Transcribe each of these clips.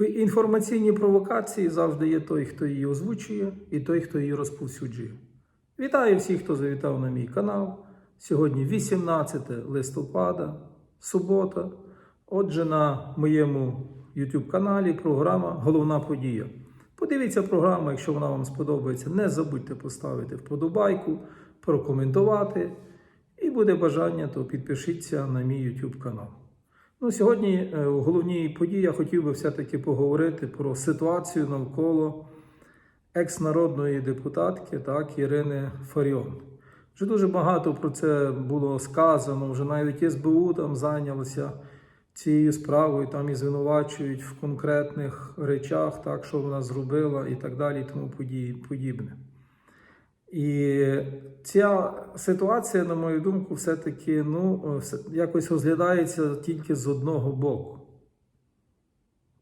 В інформаційній провокації завжди є той, хто її озвучує, і той, хто її розповсюджує. Вітаю всіх, хто завітав на мій канал. Сьогодні 18 листопада, субота. Отже, на моєму YouTube каналі програма Головна подія. Подивіться програму, якщо вона вам сподобається. Не забудьте поставити вподобайку, прокоментувати. І буде бажання, то підпишіться на мій YouTube канал. Ну, сьогодні е, у головній події я хотів би все-таки поговорити про ситуацію навколо екс-народної депутатки так, Ірини Фаріон. Вже дуже багато про це було сказано, вже навіть СБУ там зайнялося цією справою, там і звинувачують в конкретних речах, так, що вона зробила і так далі, і тому подібне. І ця ситуація, на мою думку, все-таки ну, якось розглядається тільки з одного боку.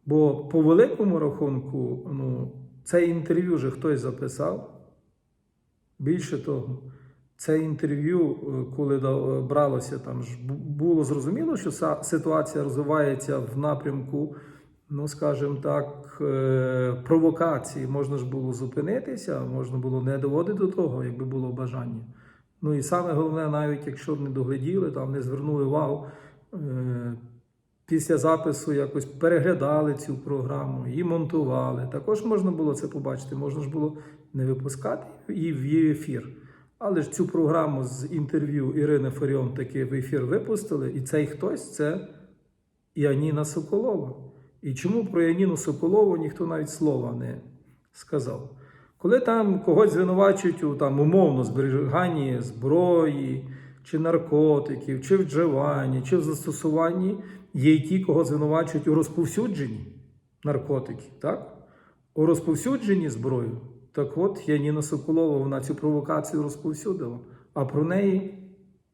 Бо по великому рахунку, ну, це інтерв'ю вже хтось записав. Більше того, це інтерв'ю, е, коли да- бралося, там ж було зрозуміло, що ситуація розвивається в напрямку, ну скажімо так, е, провокації. Можна ж було зупинитися, можна було не доводити до того, якби було бажання. Ну і саме головне, навіть якщо б не догляділи, там не звернули увагу. е, Після запису якось переглядали цю програму, її монтували. Також можна було це побачити, можна ж було не випускати її в ефір. Але ж цю програму з інтерв'ю Ірини Фаріон таки в ефір випустили, і цей хтось це Яніна Соколова. І чому про Яніну Соколову ніхто навіть слова не сказав? Коли там когось звинувачують у там умовно зберіганні зброї, чи наркотиків, чи вживанні, чи в застосуванні, є й ті, кого звинувачують у розповсюдженні наркотиків, так? У розповсюдженні зброї. Так от Яніна Соколова вона цю провокацію розповсюдила, а про неї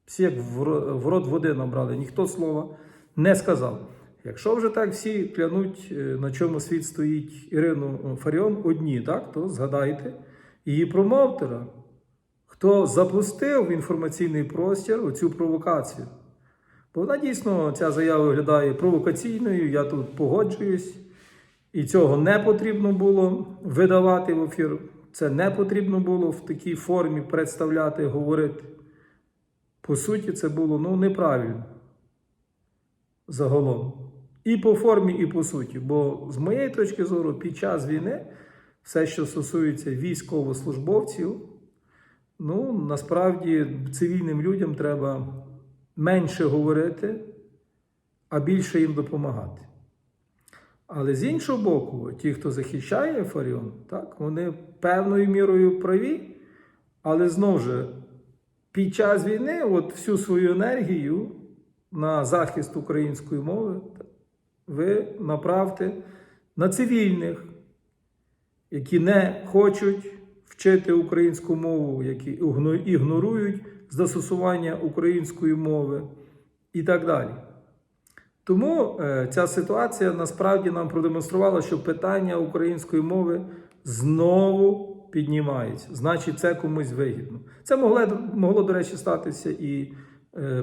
всі як в рот води набрали, ніхто слова не сказав. Якщо вже так всі клянуть, е, на чому світ стоїть Ірину Фаріон одні, так, то згадайте її промоутера, хто запустив в інформаційний простір цю провокацію. Бо вона дійсно ця заява виглядає провокаційною, я тут погоджуюсь. І цього не потрібно було видавати в ефір. Це не потрібно було в такій формі представляти, говорити. По суті, це було ну, неправильно загалом. І по формі, і по суті. Бо з моєї точки зору, під час війни все, що стосується військовослужбовців, ну насправді цивільним людям треба менше говорити, а більше їм допомагати. Але з іншого боку, ті, хто захищає Фаріон, так, вони певною мірою праві, але знову ж, під час війни от всю свою енергію на захист української мови ви направте на цивільних, які не хочуть вчити українську мову, які ігнорують застосування української мови і так далі. Тому е, ця ситуація насправді нам продемонструвала, що питання української мови знову піднімається. Значить, це комусь вигідно. Це могло, могло до речі, статися і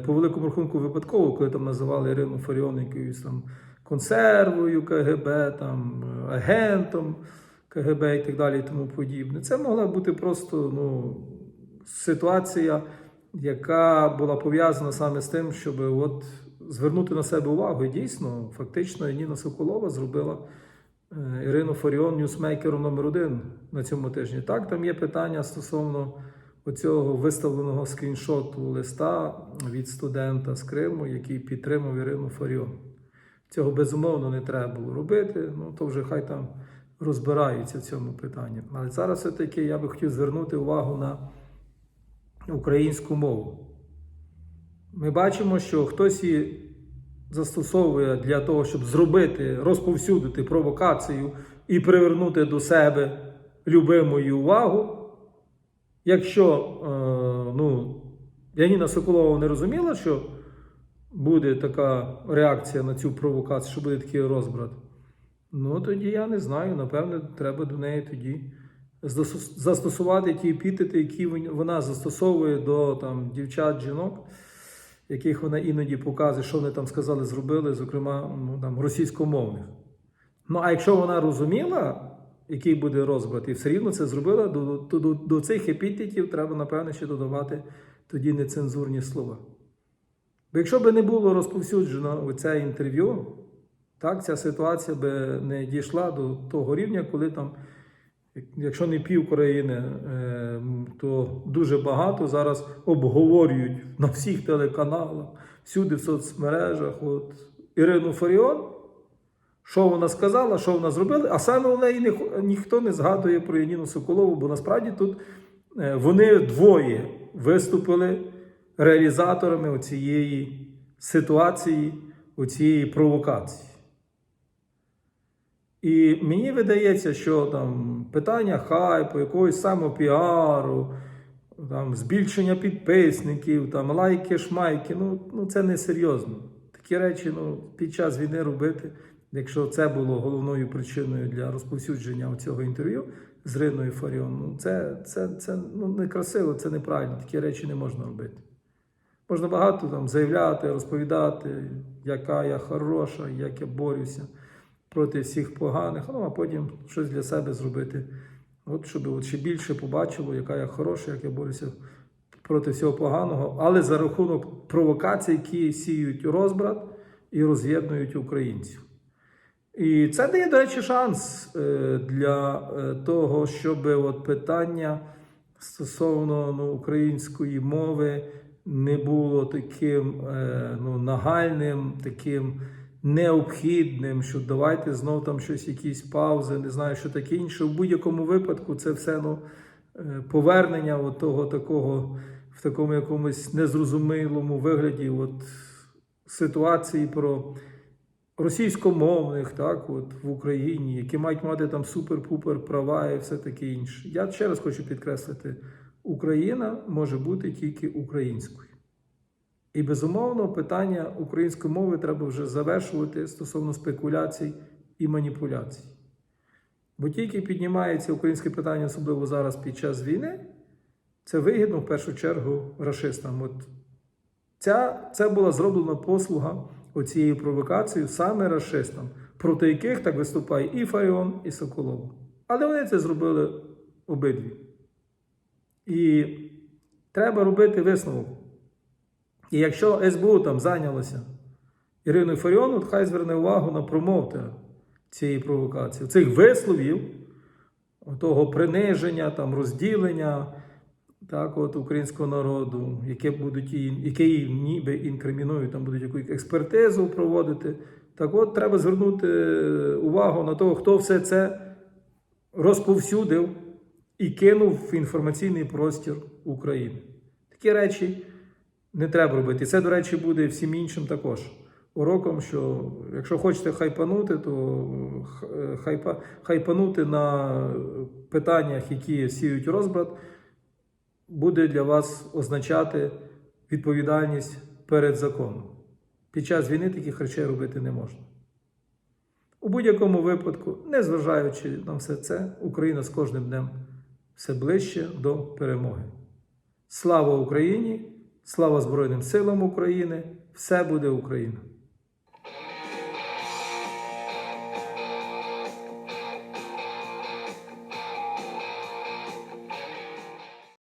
по великому рахунку випадково, коли там називали Ірину Фаріон якоюсь там консервою КГБ, там е, агентом КГБ і так далі, і тому подібне. Це могла бути просто ну, ситуація, яка була пов'язана саме з тим, щоб от звернути на себе увагу. І дійсно, фактично, Ніна Соколова зробила е, Ірину Фаріон ньюсмейкером номер один на цьому тижні. Так, там є питання стосовно оцього виставленого скріншоту листа від студента з Криму, який підтримав Ірину Фаріон. Цього безумовно не треба було робити. Ну то вже хай там розбираються в цьому питанні. Але зараз все-таки я би хотів звернути увагу на українську мову. Ми бачимо, що хтось її застосовує для того, щоб зробити, розповсюдити провокацію і привернути до себе любимою увагу. Якщо е, ну, Яніна Соколова не розуміла, що буде така реакція на цю провокацію, що буде такий розбрат, ну тоді я не знаю. Напевне, треба до неї тоді застосувати ті епітети, які вона застосовує до там, дівчат, жінок, яких вона іноді показує, що вони там сказали, зробили, зокрема ну, там, російськомовних. Ну а якщо вона розуміла, який буде розбрат, і все рівно це зробила, до, до, до, до цих епітетів треба, напевно, ще додавати тоді нецензурні слова. Бо якщо б не було розповсюджено оце інтерв'ю, так, ця ситуація би не дійшла до того рівня, коли там, якщо не пів країни, е, то дуже багато зараз обговорюють на всіх телеканалах, всюди в соцмережах. От Ірину Фаріон, що вона сказала, що вона зробила, а саме у неї ні- ніхто не згадує про Яніну Соколову, бо насправді тут е, вони двоє виступили реалізаторами цієї ситуації, цієї провокації. І мені видається, що там питання хайпу, якогось самопіару, там, збільшення підписників, там, лайки, шмайки, ну, ну це не серйозно. Такі речі ну, під час війни робити, якщо це було головною причиною для розповсюдження цього інтерв'ю з Риною Фаріон, ну, це, це, це ну, некрасиво, це неправильно. Такі речі не можна робити. Можна багато там заявляти, розповідати, яка я хороша, як я борюся проти всіх поганих, ну а потім щось для себе зробити. От щоб от ще більше побачило, яка я хороша, як я борюся проти всього поганого, але за рахунок провокацій, які сіють розбрат і роз'єднують українців. І це дає, до речі, шанс е, для е, того, щоб от питання стосовно ну, української мови не було таким е, ну, нагальним, таким необхідним, що давайте знов там щось, якісь паузи, не знаю, що таке інше. В будь-якому випадку це все ну, повернення от того такого в такому якомусь незрозумілому вигляді от, ситуації про російськомовних, так, от, в Україні, які мають мати там супер-пупер права і все таке інше. Я ще раз хочу підкреслити: Україна може бути тільки українською. І безумовно, питання української мови треба вже завершувати стосовно спекуляцій і маніпуляцій. Бо тільки піднімається українське питання, особливо зараз під час війни, це вигідно в першу чергу рашистам. От ця, це була зроблена послуга оцією провокацією саме рашистам, проти яких так виступає і Фаріон, і Соколова. Але вони це зробили обидві. І треба робити висновок. І якщо СБУ там зайнялося Іриною Фаріон, от хай зверне увагу на промовтера цієї провокації, цих висловів, того приниження, там, розділення так, от, українського народу, яке будуть її ніби інкримінують, там будуть якусь експертизу проводити. Так от треба звернути увагу на того, хто все це розповсюдив і кинув в інформаційний простір України. Такі речі не треба робити. Це, до речі, буде всім іншим також уроком, що якщо хочете хайпанути, то хайпа, хайпанути на питаннях, які сіють розбрат, буде для вас означати відповідальність перед законом. Під час війни таких речей робити не можна. У будь-якому випадку, незважаючи на все це, Україна з кожним днем все ближче до перемоги. Слава Україні! Слава Збройним силам України! Все буде Україна!